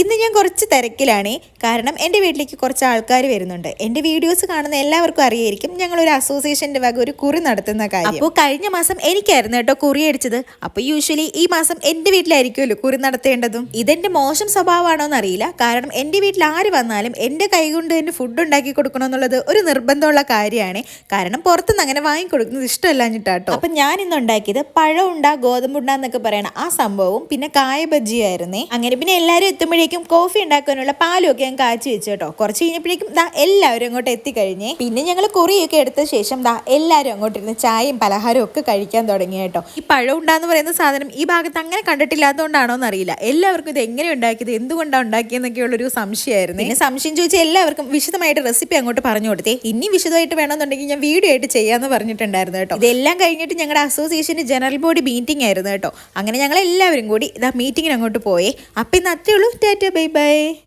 ഇന്ന് ഞാൻ കുറച്ച് തിരക്കിലാണ്. കാരണം എന്റെ വീട്ടിലേക്ക് കുറച്ച് ആൾക്കാർ വരുന്നുണ്ട്. എന്റെ വീഡിയോസ് കാണുന്ന എല്ലാവർക്കും അറിയായിരിക്കും ഞങ്ങൾ ഒരു അസോസിയേഷന്റെ വക ഒരു കുറി നടത്തുന്ന കാര്യം. അപ്പോൾ കഴിഞ്ഞ മാസം എനിക്കായിരുന്നു കേട്ടോ കുറി അടിച്ചത്. അപ്പോൾ യൂഷ്വലി ഈ മാസം എന്റെ വീട്ടിലായിരിക്കുമല്ലോ കുറി നടത്തേണ്ടതും. ഇതെന്റെ മോശം സ്വഭാവമാണോ എന്നറിയില്ല കാരണം എന്റെ വീട്ടിൽ ആര് വന്നാലും എന്റെ കൈകൊണ്ട് തന്നെ ഫുഡ് ഉണ്ടാക്കി കൊടുക്കണമെന്നുള്ളത് ഒരു നിർബന്ധമുള്ള കാര്യമാണ്. കാരണം പുറത്തുനിന്ന് അങ്ങനെ വാങ്ങിക്കൊടുക്കുന്നത് ഇഷ്ടമല്ലാഞ്ഞിട്ടാട്ടോ. അപ്പം ഞാൻ ഇന്ന് ഉണ്ടാക്കിയത് പഴം ഉണ്ടാ ഗോതമ്പുണ്ട എന്നൊക്കെ പറയണ ആ സംഭവവും പിന്നെ കായ ബജ്ജിയായിരുന്നേ. അങ്ങനെ പിന്നെ എല്ലാവരും എത്തുമ്പോഴേക്കും കോഫി ഉണ്ടാക്കാനുള്ള പാലും ഒക്കെ ഞാൻ കാച്ചി വെച്ചു കേട്ടോ കുറച്ച് കഴിഞ്ഞപ്പോഴേക്കും ദാ എല്ലാവരും അങ്ങോട്ട് എത്തിക്കഴിഞ്ഞേ. പിന്നെ ഞങ്ങൾ കുറിയൊക്കെ എടുത്ത ശേഷം ദാ എല്ലാവരും അങ്ങോട്ടിരുന്ന് ചായയും പലഹാരവും ഒക്കെ കഴിക്കാൻ തുടങ്ങി കേട്ടോ. ഈ പഴം ഉണ്ടാന്ന് പറയുന്ന സാധനം ഈ ഭാഗത്ത് അങ്ങനെ കണ്ടിട്ടില്ലാത്തതുകൊണ്ടാണോ എന്നറിയില്ല എല്ലാവർക്കും ഇത് എങ്ങനെ ഉണ്ടാക്കിയത്? എന്തുകൊണ്ടാണ് ഉണ്ടാക്കിയെന്നൊക്കെയുള്ള ഒരു സംശയമായിരുന്നു. പിന്നെ സംശയം ചോദിച്ചാൽ എല്ലാവർക്കും വിശദമായിട്ട് റെസിപ്പി അങ്ങോട്ട് പറഞ്ഞു കൊടുത്തേ. ഇനി വിശദമായിട്ട് വേണമെന്നുണ്ടെങ്കിൽ ഞാൻ വീഡിയോ ആയിട്ട് ചെയ്യാമെന്ന് പറഞ്ഞിട്ടുണ്ടായിരുന്നു കേട്ടോ. ഇതെല്ലാം കഴിഞ്ഞിട്ട് ഞങ്ങളുടെ അസോസിയേഷന്റെ ജനറൽ ബോഡി മീറ്റിംഗ് ആയിരുന്നു കേട്ടോ. അങ്ങനെ ഞങ്ങൾ എല്ലാവരും കൂടി ഇതാ മീറ്റിങ്ങിന് അങ്ങോട്ട് പോയേ. അപ്പം ഇന്ന് അത്രേ later. Bye bye.